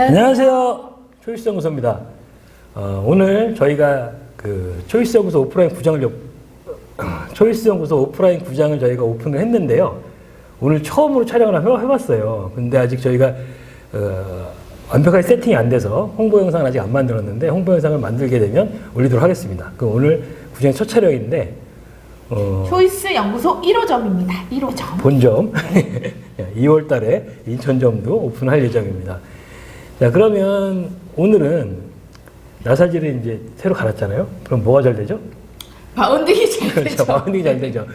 안녕하세요. 초이스 연구소입니다. 어, 오늘 저희가 그 초이스 연구소 오프라인 구장을 여- 초이스 연구소 오프라인 구장을 저희가 오픈을 했는데요. 오늘 처음으로 촬영을 한번 해봤어요. 근데 아직 저희가 어, 완벽하게 세팅이 안 돼서 홍보 영상을 아직 안 만들었는데 홍보 영상을 만들게 되면 올리도록 하겠습니다. 그럼 오늘 구장의 첫 촬영인데 어, 초이스 연구소 1호점입니다. 1호점. 본점 2월 달에 인천점도 오픈할 예정입니다. 자, 그러면 오늘은 나사지를 이제 새로 갈았잖아요. 그럼 뭐가 잘 되죠? 바운딩이 잘 그렇죠. 되죠. 바운딩이 잘 되죠.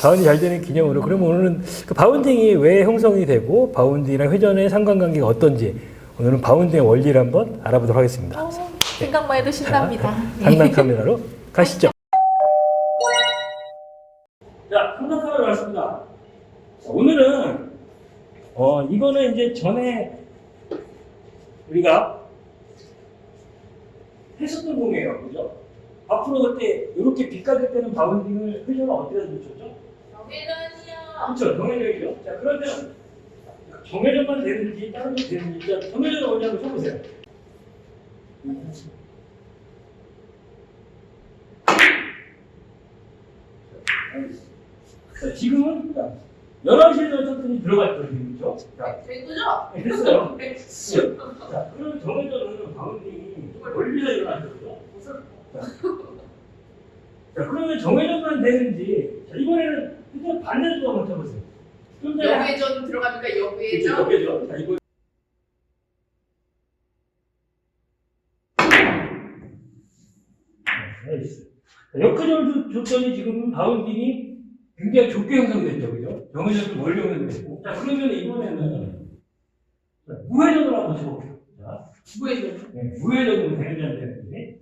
바운딩 잘 되는 기념으로 그러면 오늘은 그 바운딩이 왜 형성이 되고 바운딩이랑 회전의 상관관계가 어떤지 오늘은 바운딩의 원리를 한번 알아보도록 하겠습니다. 어, 생각만 해도 신납니다. 상단 카메라로 가시죠. 자, 상단 카메라 왔습니다. 자, 오늘은 어 이거는 이제 전에 우리가 했었던 공이에요, 그죠? 앞으로 그때 이렇게 빗가질 때는 바운딩을 회전을 어디다 놓쳤죠? 그렇죠, 정회전이죠. 자, 그러면 정회전만 되는지 다른 게 되는지 자, 정회전 어디 한번 쳐보세요. 자, 지금은 11시에 쳤더니 들어갔죠, 지금, 그죠? 자, 된 거죠? 네, 됐어요. 자, 그러면 정회전은 바운딩이 멀리서 일어나죠, 그죠? 자, 자, 그러면 정회전만 되는지, 자, 이번에는 일단 반대쪽으로 한번. 좀 전에 여회전 들어가니까 그렇죠, 여회전. 여기죠. 자, 이거. 역회전을 줬더니 지금 바운딩이 굉장히 좁게 형성됐죠, 그죠? 정회전도 멀리 형성됐고. 자, 그러면 이번에는 자, 무회전으로 한번 쳐볼게요. 자, 우회전. 네, 무회전으로 되는지 안 되는지.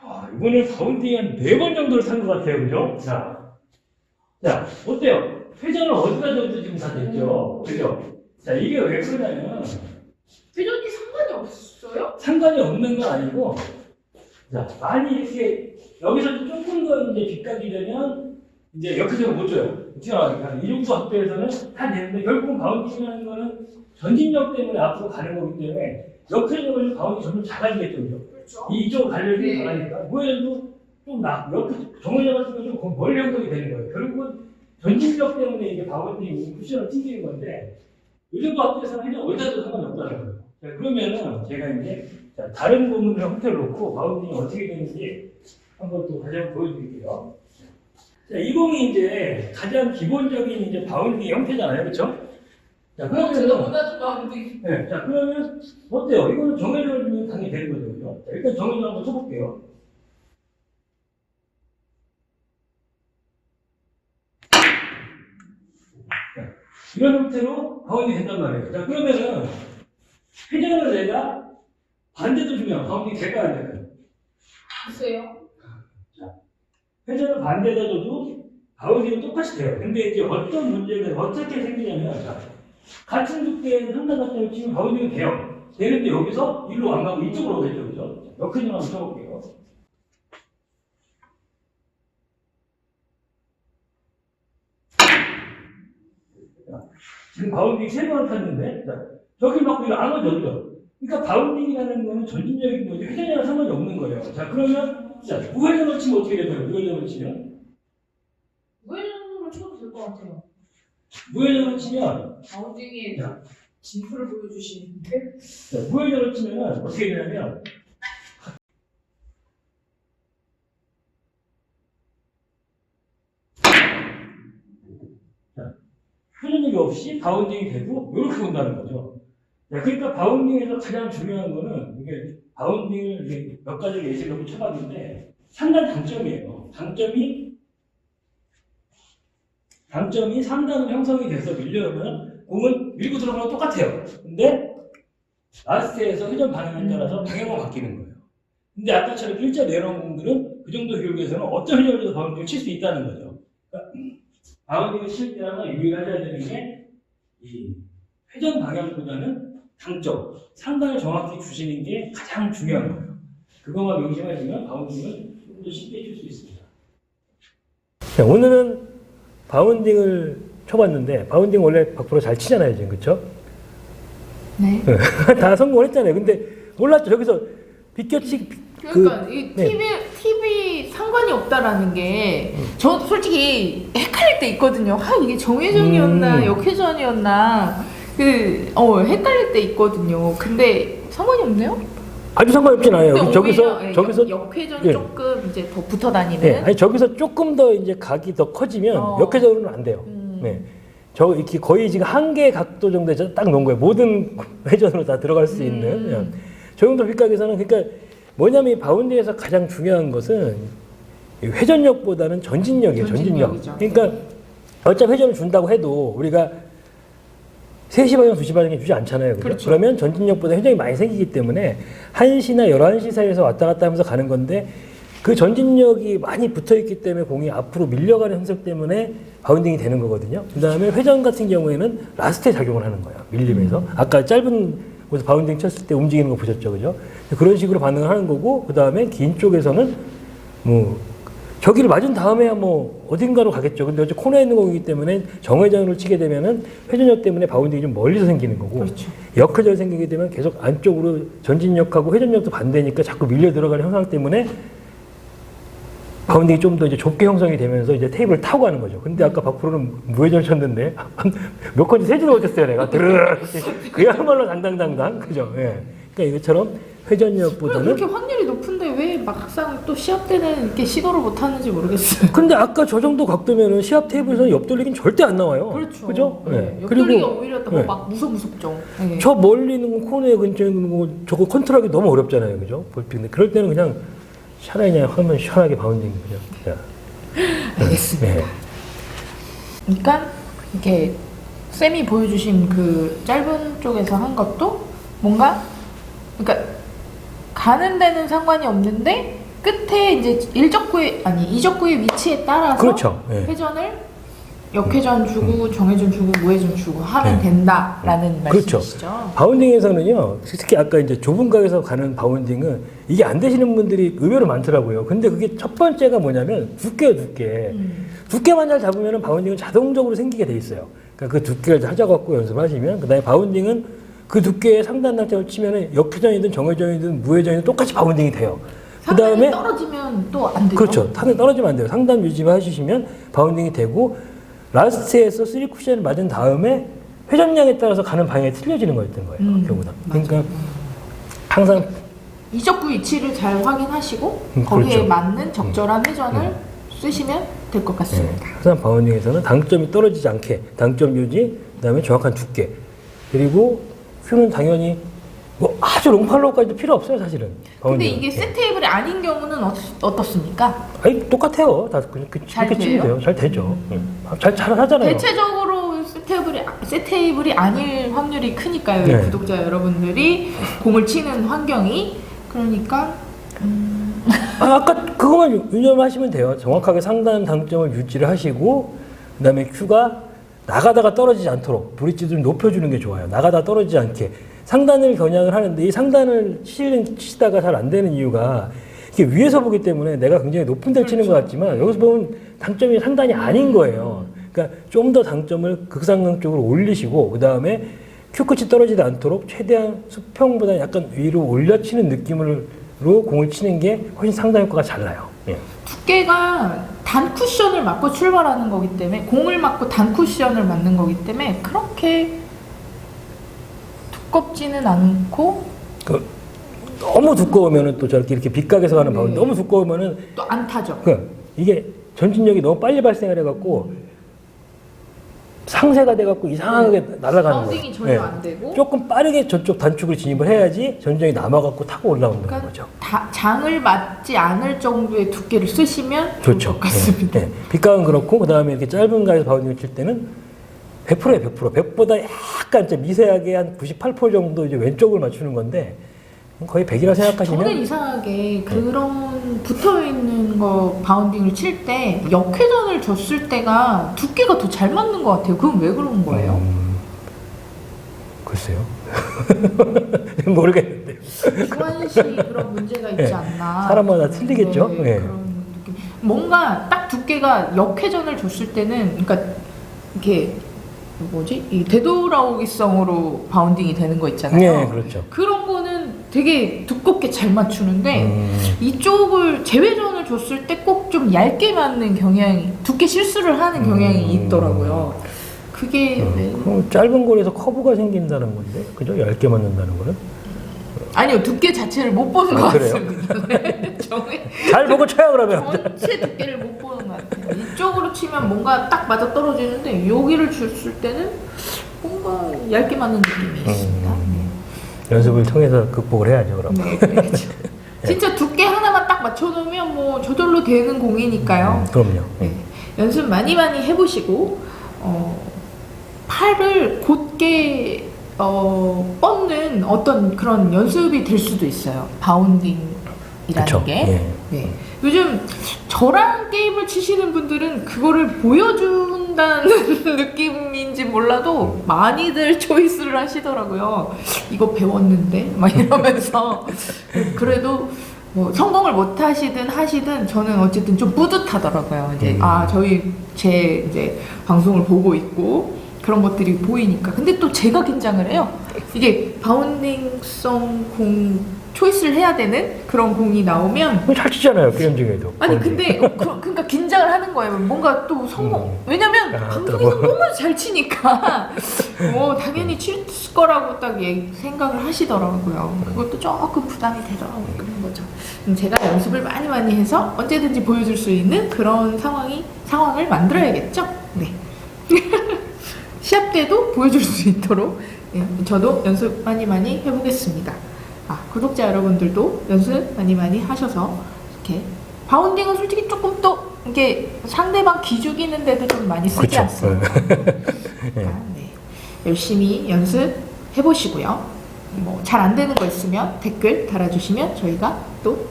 아, 이번에 바운딩 한네 번 정도를 탄 것 같아요, 그죠? 자, 자, 어때요? 회전을 어디다 줘도 지금 다 됐죠? 그죠? 자, 이게 왜 그러냐면, 회전이 상관이 없어요? 상관이 없는 건 아니고, 자, 많이 이렇게, 여기서 조금 더 이제 빗각이 되면, 이제 역회전을 못 줘요. 튀어나가니까. 이 정도 확대에서는 다 되는데, 결국은 바운딩이라는 거는 전진력 때문에 앞으로 가는 거기 때문에, 역회전을 바운딩이 점점 작아지겠죠? 그렇죠. 이쪽 가려면 네. 잘하니까 무회전도 좀 나, 옆에 정원장 같은 경우는 좀 멀리 형성이 되는 거예요. 결국은 전진력 때문에 이게 바운딩 쿠션을 튕기는 건데 이 정도 앞에서는 회전 어디다 도 상관이 없다는 거예요. 자, 그러면은 제가 이제 자, 다른 부분을 형태를 놓고 바운딩이 어떻게 되는지 한번 또 다시 한번 보여드릴게요. 자, 이 공이 이제 가장 기본적인 이제 바운딩 형태잖아요. 그렇죠? 자, 그러면. 네, 자 그러면 어때요? 이거는 정해를 주면 당연히 되는 거죠, 그죠? 자, 일단 정해를 한번 쳐볼게요. 자, 이런 형태로 바운딩이 된단 말이에요. 자 그러면은 회전을 내가 반대도 주면 바운딩이 될까요, 안 될까요? 보세요. 회전을 반대다 줘도 바운딩은 똑같이 돼요. 근데 이제 어떤 문제가 어떻게 생기냐면 자, 같은 두께의 상단 각도를 치면 바운딩이 돼요. 되는데 여기서 일로 안 가고 이쪽으로 오겠죠, 그죠? 역회전 한번 쳐볼게요. 자, 지금 바운딩 세 번을 탔는데, 자, 저기 막 이거 안 오죠? 그러니까 바운딩이라는 거는 전진적인 거지 회전이랑 상관이 없는 거예요. 자, 그러면 자, 우회전을 치면 어떻게 될까요? 우회전을 치면 우회전으로 쳐도 될 것 같아요. 우회전을 치면 바운딩의 자. 진수를 보여주시는데. 자, 우회전을 치면은 어떻게 되냐면 자, 회전력이 없이 바운딩이 되고 이렇게 온다는 거죠. 자, 그러니까 바운딩에서 가장 중요한 거는 이게 바운딩을 몇 가지 예시를 한번 쳐봤는데 상단 장점이에요. 장점이 장점이 상단으로 형성이 돼서 밀려오면 공은 밀고 들어가면 똑같아요. 근데 라스트에서 회전 방향에 따라서 방향만 바뀌는 거예요. 근데 아까처럼 일자 내려온 공들은 그 정도 교육에서는 어떤 회전을 바운딩을 칠 수 있다는 거죠. 그러니까 바운딩을 칠 때는 유의하셔야 되는 게 이 회전 방향보다는 장점, 상단을 정확히 주시는 게 가장 중요한 거예요. 그것만 명심하시면 바운딩을 좀 더 쉽게 칠수 있습니다. 자, 오늘은 바운딩을 쳐봤는데 바운딩 원래 박프로 잘 치잖아요 지금 그쵸? 네. 다 성공을 했잖아요 근데 몰랐죠 여기서 비껴치 그러니까 이 네. TV TV 상관이 없다라는 게 저 솔직히 헷갈릴 때 있거든요. 아 이게 정회전이었나 음. 역회전이었나 그어 헷갈릴 때 있거든요. 근데 상관이 없네요. 아주 상관없진 않아요 근데 저기서 오히려, 예, 저기서 역, 역회전 예. 조금 이제 더 붙어 다니는. 네, 아니 저기서 조금 더 이제 각이 더 커지면 어. 역회전으로는 안 돼요. 음. 네. 저 이렇게 거의 지금 한 개 각도 정도에 저딱 놓은 거예요. 모든 회전으로 다 들어갈 수 있는. 음. 그냥. 저 정도 빗각에서는 그러니까 뭐냐면 이 바운드에서 가장 중요한 것은 이 회전력보다는 전진력이에요. 전진력. 전진력이죠. 그러니까 어차피 회전을 준다고 해도 우리가 3시 방향, 2시 방향에 주지 않잖아요. 그죠? 그렇죠. 그러면 전진력보다 회전이 많이 생기기 때문에 1시나 11시 사이에서 왔다 갔다 하면서 가는 건데 그 전진력이 많이 붙어 있기 때문에 공이 앞으로 밀려가는 현상 때문에 바운딩이 되는 거거든요. 그 다음에 회전 같은 경우에는 라스트에 작용을 하는 거예요. 밀리면서. 아까 짧은 곳에서 바운딩 쳤을 때 움직이는 거 보셨죠. 그죠? 그런 식으로 반응을 하는 거고, 그 다음에 긴 쪽에서는 뭐 저기를 맞은 다음에야 뭐 어딘가로 가겠죠. 근데 어차피 코너에 있는 거기 때문에 정회전으로 치게 되면은 회전력 때문에 바운딩이 좀 멀리서 생기는 거고 그렇죠. 역회전이 생기게 되면 계속 안쪽으로 전진력하고 회전력도 반대니까 자꾸 밀려 들어가는 현상 때문에 바운딩이 좀더 이제 좁게 형성이 되면서 이제 테이블을 타고 가는 거죠. 근데 아까 박프로는 무회전을 쳤는데 몇 건지 세지를 못했어요, 내가. 드르르. 그야말로 당당당당. 그죠? 예. 그러니까 이것처럼 회전력보다는 그렇게 확률이 높은데 왜 막상 또 시합 때는 이렇게 시도를 못 하는지 모르겠어요. 근데 아까 저 정도 각도면은 시합 테이블에서 옆돌리기는 절대 안 나와요. 그렇죠. 그죠? 네. 예. 옆돌리기가 오히려 더 네. 막 무섭 무섭죠. 네. 저 멀리 있는 거, 코너에 근처에 있는 거 저거 컨트롤하기 너무 어렵잖아요. 그죠? 볼핑. 그럴 때는 그냥 차라리 그냥 하면 시원하게 바운딩 그냥. 그냥. 알겠습니다. 네. 그러니까 이렇게 쌤이 보여주신 그 짧은 쪽에서 한 것도 뭔가 그러니까 가는 데는 상관이 없는데 끝에 이제 일적구의 아니 이적구의 위치에 따라서 그렇죠. 예. 회전을 역회전 주고 정회전 주고 무회전 주고 하면 네. 된다라는 그렇죠. 말씀이시죠? 바운딩에서는요, 특히 아까 이제 좁은 각에서 가는 바운딩은 이게 안 되시는 분들이 의외로 많더라고요. 근데 그게 첫 번째가 뭐냐면 두께요, 두께. 음. 두께만 잘 잡으면 바운딩은 자동적으로 생기게 돼 있어요. 그러니까 그 두께를 찾아갖고 연습하시면, 그 다음에 바운딩은 그 두께의 상단 낙점을 치면은 역회전이든 정회전이든 무회전이든 똑같이 바운딩이 돼요. 그 상단이 다음에 떨어지면 또 안 되죠. 그렇죠. 상단 떨어지면 안 돼요. 상단 유지만 해주시면 바운딩이 되고 라스트에서 쓰리 쿠션을 맞은 다음에 회전량에 따라서 가는 방향이 틀려지는 거였던 거예요. 음. 맞아요. 그러니까 항상 이적구 위치를 잘 확인하시고 음, 거기에 그렇죠. 맞는 적절한 회전을 음. 쓰시면 될것 네, 같습니다. 항상 바운딩에서는 당점이 떨어지지 않게 당점 유지, 그다음에 정확한 두께 그리고 큐는 당연히 뭐 아주 롱팔로우까지도 필요 없어요 사실은. 근데. 이게 세 테이블이 아닌 경우는 어, 어떻습니까? 아니 똑같아요. 다 그, 그, 잘 그렇게 치면 돼요? 돼요. 잘 되죠. 음. 잘, 잘 하잖아요. 대체적으로 세 테이블이 세 테이블이 아닐 확률이 크니까요. 네. 구독자 여러분들이 공을 치는 환경이 그러니까 음, 아, 아까 그것만 유- 유념하시면 돼요. 정확하게 상단 당점을 유지를 하시고 그다음에 큐가 나가다가 떨어지지 않도록 브릿지도 좀 높여주는 게 좋아요. 나가다 떨어지지 않게 상단을 겨냥을 하는데 이 상단을 치는, 치다가 잘 안 되는 이유가 이게 위에서 보기 때문에 내가 굉장히 높은 데를 치는 것 같지만 여기서 보면 당점이 상단이 아닌 거예요. 그러니까 좀 더 당점을 극상강 쪽으로 올리시고 그 다음에 큐 끝이 떨어지지 않도록 최대한 수평보다 약간 위로 올려치는 느낌으로 공을 치는 게 훨씬 상당 효과가 잘 나요. 예. 두께가 단 쿠션을 맞고 출발하는 거기 때문에 공을 맞고 단 쿠션을 맞는 거기 때문에 그렇게 두껍지는 않고 그 너무 두꺼우면은 또 저렇게 이렇게 빗각에서 가는 바운드 네. 너무 두꺼우면은 또 안 타죠. 그 이게 전진력이 너무 빨리 발생을 해갖고 상세가 돼갖고 이상하게 날아가는 거예요. 전혀 예. 안 되고 조금 빠르게 저쪽 단축을 진입을 해야지 전진력이 남아갖고 타고 올라오는 그러니까 거죠. 다, 장을 맞지 않을 정도의 두께를 쓰시면 좋을 그렇죠. 것 같습니다. 예, 예. 빗각은 그렇고 그 다음에 이렇게 짧은 가에서 바운딩을 칠 때는 100%예요, 100%. 100보다 약간 미세하게 한 98% 정도 이제 왼쪽을 맞추는 건데 거의 100이라 생각하시면 저는 이상하게 그런 붙어 있는 거 바운딩을 칠 때 역회전을 줬을 때가 두께가 더 잘 맞는 것 같아요. 그건 왜 그런 거예요? 음, 글쎄요. 모르겠는데요. 주한 씨 그런 문제가 있지 예, 않나? 사람마다 틀리겠죠? 네, 예. 그런 뭔가 딱 두께가 역회전을 줬을 때는 그러니까 이렇게 뭐지 이 되돌아오기성으로 바운딩이 되는 거 있잖아요. 네, 그렇죠. 그런 거는 되게 두껍게 잘 맞추는데 음, 이쪽을 제외전을 줬을 때 꼭 좀 얇게 맞는 경향이 두께 실수를 하는 경향이 음. 있더라고요. 그게 왜? 음, 그럼 짧은 거리에서 커브가 생긴다는 건데, 그죠? 얇게 맞는다는 거는? 아니요 두께 자체를 못 보는 아, 것 그래요? 같습니다. 네, 정말 잘 보고 쳐요, 그러면. 전체 두께를 못 보는 것 같아요. 이쪽으로 치면 뭔가 딱 맞아 떨어지는데 여기를 줬을 때는 뭔가 얇게 맞는 느낌이 있습니다. 음, 연습을 통해서 극복을 해야죠, 그럼. 네, 그렇죠. 진짜 두께 하나만 딱 맞춰놓으면 뭐 저절로 되는 공이니까요. 음, 그럼요. 네. 연습 많이 많이 해보시고 어, 팔을 곧게 어, 뻗는 어떤 그런 연습이 될 수도 있어요. 바운딩이라는 그쵸. 게. 예. 네. 요즘 저랑 게임을 치시는 분들은 그거를 보여준다는 느낌인지 몰라도 많이들 초이스를 하시더라고요. 이거 배웠는데? 막 이러면서. 그래도 뭐 성공을 못 하시든 하시든 저는 어쨌든 좀 뿌듯하더라고요. 이제 음. 아, 저희 제 이제 방송을 보고 있고 그런 것들이 보이니까. 근데 또 제가 긴장을 해요. 이게 바운딩성 공 초이스를 해야 되는 그런 공이 나오면 잘 치잖아요, 게임 중에도. 아니. 근데 어, 그, 그러니까 긴장을 하는 거예요. 뭔가 또 성공. 음. 왜냐면 아, 방송에서 또. 너무 잘 치니까 뭐 당연히 칠 거라고 딱 예- 생각을 하시더라고요. 그것도 조금 부담이 되더라고요. 그런 거죠. 음, 제가 연습을 많이 많이 해서 언제든지 보여줄 수 있는 그런 상황이 상황을 만들어야겠죠. 네. 시합 때도 보여줄 수 있도록 예, 저도 연습 많이 많이 해보겠습니다. 아, 구독자 여러분들도 연습 많이 많이 하셔서 이렇게 바운딩은 솔직히 조금 또 이게 상대방 기죽이는데도 좀 많이 쓰지 그쵸. 않습니까? 예. 아, 네. 열심히 연습 해보시고요. 뭐 잘 안 되는 거 있으면 댓글 달아주시면 저희가 또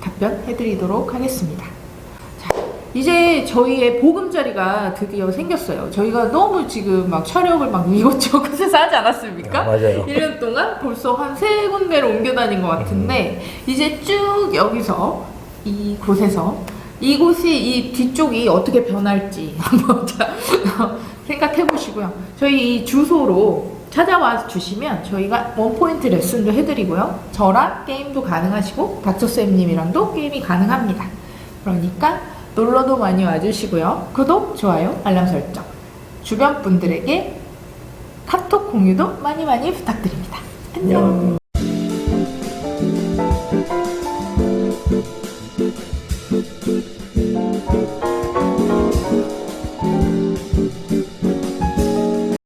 답변 해드리도록 하겠습니다. 자, 이제 저희의 보금자리가 드디어 생겼어요. 저희가 너무 지금 막 촬영을 막 이곳저곳에서 하지 않았습니까? 아, 맞아요. 1년 동안 벌써 한 세 군데로 옮겨 다닌 것 같은데 이제 쭉 여기서 이곳에서 이곳이 이 뒤쪽이 어떻게 변할지 한번 자, 생각해 보시고요. 저희 이 주소로 찾아와 주시면 저희가 원포인트 레슨도 해드리고요. 저랑 게임도 가능하시고 닥터쌤님이랑도 게임이 가능합니다. 그러니까 놀러도 많이 와주시고요. 구독, 좋아요, 알람 설정. 주변 분들에게 카톡 공유도 많이 많이 부탁드립니다. 안녕.